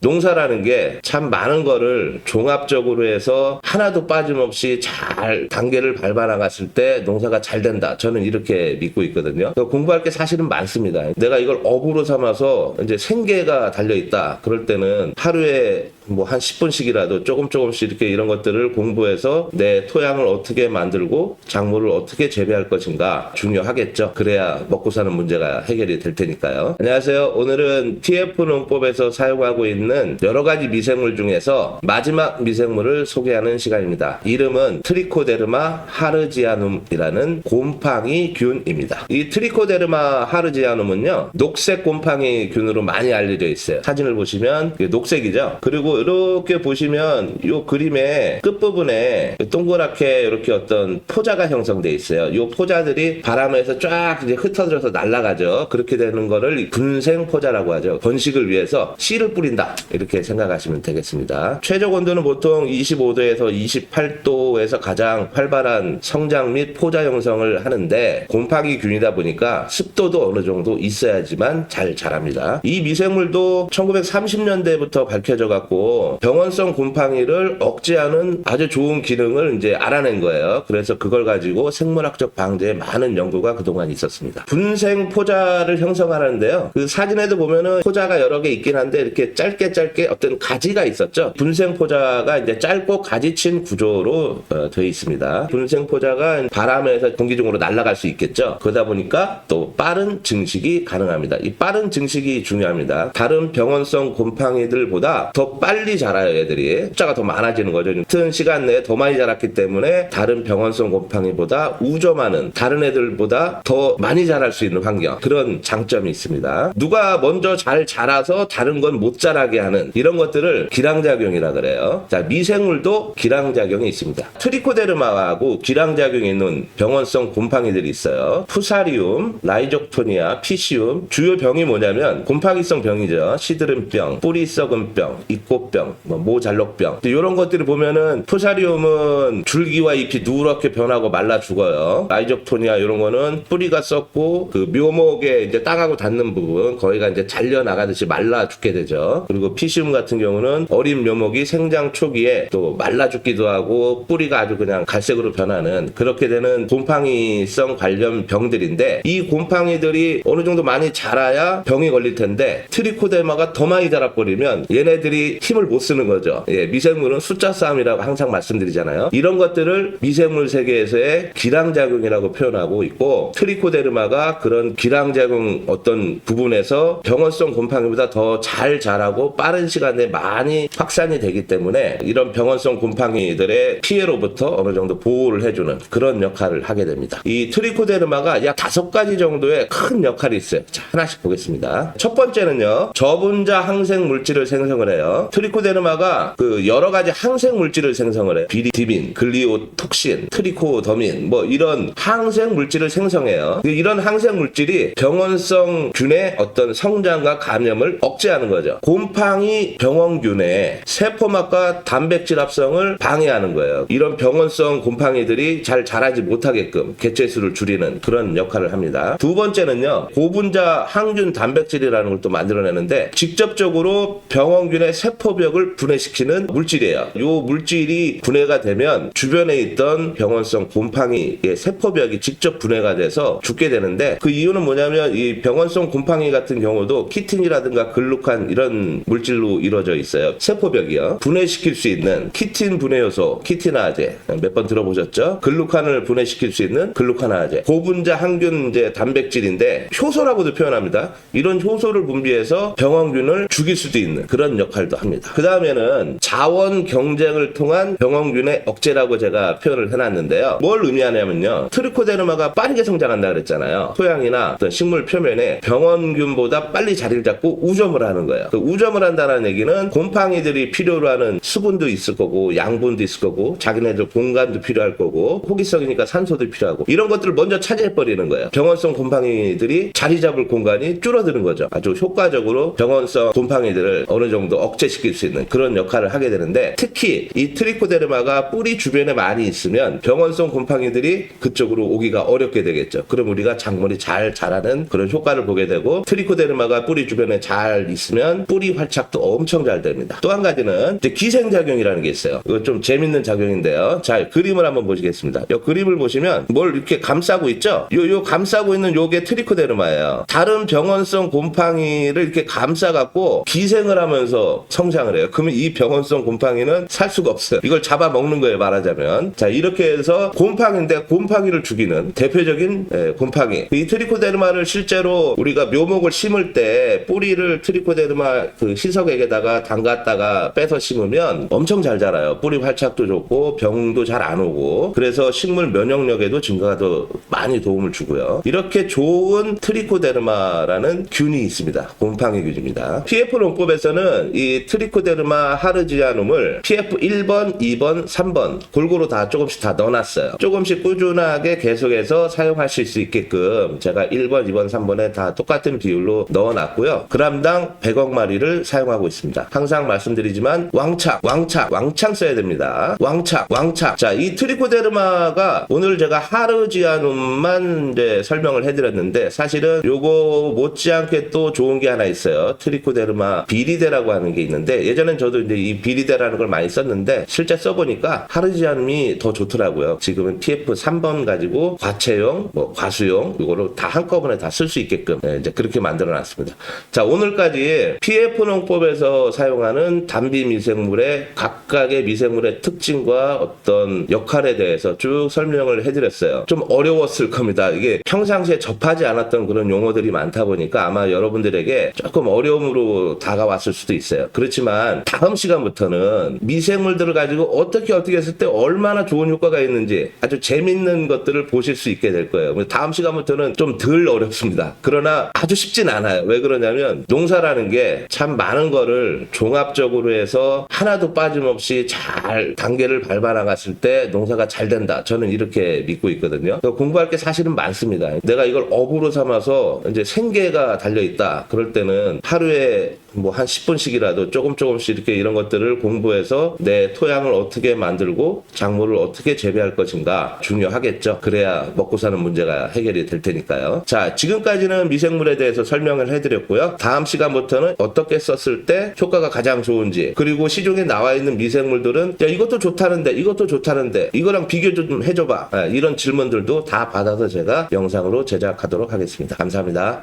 농사라는 게 참 많은 거를 종합적으로 해서 하나도 빠짐없이 잘 단계를 밟아 나갔을 때 농사가 잘 된다. 저는 이렇게 믿고 있거든요. 공부할 게 사실은 많습니다. 내가 이걸 업으로 삼아서 이제 생계가 달려 있다. 그럴 때는 하루에 뭐 한 10분씩이라도 조금 조금씩 이렇게 이런 것들을 공부해서 내 토양을 어떻게 만들고 작물을 어떻게 재배할 것인가 중요하겠죠. 그래야 먹고 사는 문제가 해결이 될 테니까요. 안녕하세요. 오늘은 TF 농법에서 사용하고 있는 여러 가지 미생물 중에서 마지막 미생물을 소개하는 시간입니다. 이름은 트리코데르마 하르지아눔이라는 곰팡이 균입니다. 이 트리코데르마 하르지아눔은요, 녹색 곰팡이 균으로 많이 알려져 있어요. 사진을 보시면 녹색이죠. 그리고 이렇게 보시면 이 그림의 끝부분에 동그랗게 이렇게 어떤 포자가 형성돼 있어요. 이 포자들이 바람에서 쫙 이제 흩어져서 날아가죠. 그렇게 되는 거를 분생 포자라고 하죠. 번식을 위해서 씨를 뿌린다. 이렇게 생각하시면 되겠습니다. 최저 온도는 보통 25도에서 28도에서 가장 활발한 성장 및 포자 형성을 하는데 곰팡이 균이다 보니까 습도도 어느 정도 있어야지만 잘 자랍니다. 이 미생물도 1930년대부터 밝혀져 갖고 병원성 곰팡이를 억제하는 아주 좋은 기능을 이제 알아낸 거예요. 그래서 그걸 가지고 생물학적 방제에 많은 연구가 그동안 있었습니다. 분생 포자를 형성하는데요. 그 사진에도 보면은 포자가 여러 개 있긴 한데 이렇게 짧게 짧게 어떤 가지가 있었죠. 분생 포자가 이제 짧고 가지친 구조로 어, 되어 있습니다. 분생 포자가 바람에서 공기 중으로 날아갈 수 있겠죠. 그러다 보니까 또 빠른 증식이 가능합니다. 이 빠른 증식이 중요합니다. 다른 병원성 곰팡이들보다 더 빨리 자라요, 애들이. 숫자가 더 많아지는 거죠. 같은 시간 내에 더 많이 자랐기 때문에 다른 병원성 곰팡이보다 우점하는 다른 애들보다 더 많이 자랄 수 있는 환경. 그런 장점이 있습니다. 누가 먼저 잘 자라서 다른 건 못 자라게 하는 이런 것들을 기량작용이라 그래요. 자, 미생물도 기량작용이 있습니다. 트리코데르마하고 기량작용이 있는 병원성 곰팡이들이 있어요. 푸사리움, 라이족토니아, 피시움. 주요 병이 뭐냐면 곰팡이성 병이죠. 시드름병, 뿌리 썩은 병, 입꽃병, 뭐 모잘록병. 이런 것들을 보면은 푸사리움은 줄기와 잎이 누렇게 변하고 말라 죽어요. 라이족토니아 이런 거는 뿌리가 썩고 그 묘목에 이제 땅하고 닿는 부분 거기가 이제 잘려 나가듯이 말라 죽게 되죠. 그리고 피시움 같은 경우는 어린 묘목이 생장 초기에 또 말라 죽기도 하고 뿌리가 아주 그냥 갈색으로 변하는 그렇게 되는 곰팡이성 관련 병들인데 이 곰팡이들이 어느 정도 많이 자라야 병이 걸릴 텐데 트리코데마가 더 많이 자라버리면 얘네들이 힘을 못 쓰는 거죠. 예, 미생물은 숫자 싸움이라고 항상 말씀드리잖아요. 이런 것들을 미생물 세계에서의 기량작용이라고 표현하고 있고 트리코데르마가 그런 기량작용 어떤 부분에서 병원성 곰팡이보다 더 잘 자라고 빠른 시간 내에 많이 확산이 되기 때문에 이런 병원성 곰팡이들의 피해로부터 어느 정도 보호를 해주는 그런 역할을 하게 됩니다. 이 트리코데르마가 약 다섯 가지 정도의 큰 역할이 있어요. 자, 하나씩 보겠습니다. 첫 번째는요, 저분자 항생 물질을 생성을 해요. 트리코데르마가 그 여러 가지 항생 물질을 생성을 해요. 비리디빈, 글리오톡신, 트리코더민, 뭐 이런 항생 물질을 생성해요. 이런 항생 물질이 병원성 균의 어떤 성장과 감염을 억제하는 거죠. 곰팡 이 병원균의 세포막과 단백질 합성을 방해하는 거예요. 이런 병원성 곰팡이들이 잘 자라지 못하게끔 개체수를 줄이는 그런 역할을 합니다. 두 번째는요, 고분자 항균 단백질이라는 걸 또 만들어내는데 직접적으로 병원균의 세포벽을 분해시키는 물질이에요. 이 물질이 분해가 되면 주변에 있던 병원성 곰팡이의 세포벽이 직접 분해가 돼서 죽게 되는데 그 이유는 뭐냐면 이 병원성 곰팡이 같은 경우도 키틴이라든가 글루칸 이런 물질로 이루어져 있어요. 세포벽이요. 분해시킬 수 있는 키틴 분해 요소, 키티나제 몇 번 들어보셨죠? 글루칸을 분해시킬 수 있는 글루카나제. 고분자 항균제 단백질인데 효소라고도 표현합니다. 이런 효소를 분비해서 병원균을 죽일 수도 있는 그런 역할도 합니다. 그 다음에는 자원 경쟁을 통한 병원균의 억제라고 제가 표현을 해놨는데요. 뭘 의미하냐면요. 트리코데르마가 빠르게 성장한다 그랬잖아요. 토양이나 어떤 식물 표면에 병원균보다 빨리 자리를 잡고 우점을 하는 거예요. 그 우점을 한다는 얘기는 곰팡이들이 필요로 하는 수분도 있을 거고 양분도 있을 거고 자기네들 공간도 필요할 거고 호기성이니까 산소도 필요하고 이런 것들을 먼저 차지해 버리는 거예요. 병원성 곰팡이들이 자리 잡을 공간이 줄어드는 거죠. 아주 효과적으로 병원성 곰팡이들을 어느 정도 억제시킬 수 있는 그런 역할을 하게 되는데 특히 이 트리코데르마가 뿌리 주변에 많이 있으면 병원성 곰팡이들이 그쪽으로 오기가 어렵게 되겠죠. 그럼 우리가 작물이 잘 자라는 그런 효과를 보게 되고 트리코데르마가 뿌리 주변에 잘 있으면 뿌리 활 활착도 엄청 잘 됩니다. 또 한 가지는 이제 기생작용이라는 게 있어요. 이거 좀 재밌는 작용인데요. 자, 그림을 한번 보시겠습니다. 이 그림을 보시면 뭘 이렇게 감싸고 있죠? 요, 요 감싸고 있는 요게 트리코데르마예요. 다른 병원성 곰팡이를 이렇게 감싸갖고 기생을 하면서 성장을 해요. 그러면 이 병원성 곰팡이는 살 수가 없어요. 이걸 잡아먹는 거예요, 말하자면. 자, 이렇게 해서 곰팡이인데 곰팡이를 죽이는 대표적인 예, 곰팡이. 이 트리코데르마를 실제로 우리가 묘목을 심을 때 뿌리를 트리코데르마 그 희석액에다가 담갔다가 빼서 심으면 엄청 잘 자라요. 뿌리 활착도 좋고 병도 잘 안 오고 그래서 식물 면역력에도 증가가 더 많이 도움을 주고요. 이렇게 좋은 트리코데르마라는 균이 있습니다. 곰팡이 균입니다. PF 농법에서는 이 트리코데르마 하르지아눔을 PF 1번, 2번, 3번 골고루 다 조금씩 다 넣어놨어요. 조금씩 꾸준하게 계속해서 사용하실 수 있게끔 제가 1번, 2번, 3번에 다 똑같은 비율로 넣어놨고요. 그람당 100억 마리를 사용하고 있습니다. 항상 말씀드리지만 왕창, 왕창, 왕창 써야 됩니다. 왕창, 왕창. 자, 이 트리코데르마가 오늘 제가 하르지아눔만 이제 설명을 해드렸는데 사실은 요거 못지않게 또 좋은 게 하나 있어요. 트리코데르마 비리데라고 하는 게 있는데 예전엔 저도 이제 이 비리데라는 걸 많이 썼는데 실제 써보니까 하르지아눔이 더 좋더라고요. 지금은 TF 3번 가지고 과체용, 뭐 과수용 이거를 다 한꺼번에 다 쓸 수 있게끔 예, 이제 그렇게 만들어 놨습니다. 자 오늘까지 PF 농 법에서 사용하는 단비 미생물의 각각의 미생물의 특징과 어떤 역할에 대해서 쭉 설명을 해드렸어요. 좀 어려웠을 겁니다. 이게 평상시에 접하지 않았던 그런 용어들이 많다 보니까 아마 여러분들에게 조금 어려움으로 다가왔을 수도 있어요. 그렇지만 다음 시간부터는 미생물들을 가지고 어떻게 어떻게 했을 때 얼마나 좋은 효과가 있는지 아주 재밌는 것들을 보실 수 있게 될 거예요. 다음 시간부터는 좀 덜 어렵습니다. 그러나 아주 쉽진 않아요. 왜 그러냐면 농사라는 게 참 많은 거를 종합적으로 해서 하나도 빠짐없이 잘 단계를 밟아 나갔을 때 농사가 잘 된다. 저는 이렇게 믿고 있거든요. 공부할 게 사실은 많습니다. 내가 이걸 업으로 삼아서 이제 생계가 달려 있다. 그럴 때는 하루에 뭐 한 10분씩이라도 조금 조금씩 이렇게 이런 것들을 공부해서 내 토양을 어떻게 만들고 작물을 어떻게 재배할 것인가 중요하겠죠. 그래야 먹고 사는 문제가 해결이 될 테니까요. 자, 지금까지는 미생물에 대해서 설명을 해드렸고요. 다음 시간부터는 어떻게 썼을 때 효과가 가장 좋은지 그리고 시중에 나와 있는 미생물들은 야 이것도 좋다는데 이것도 좋다는데 이거랑 비교 좀 해줘봐. 아, 이런 질문들도 다 받아서 제가 영상으로 제작하도록 하겠습니다. 감사합니다.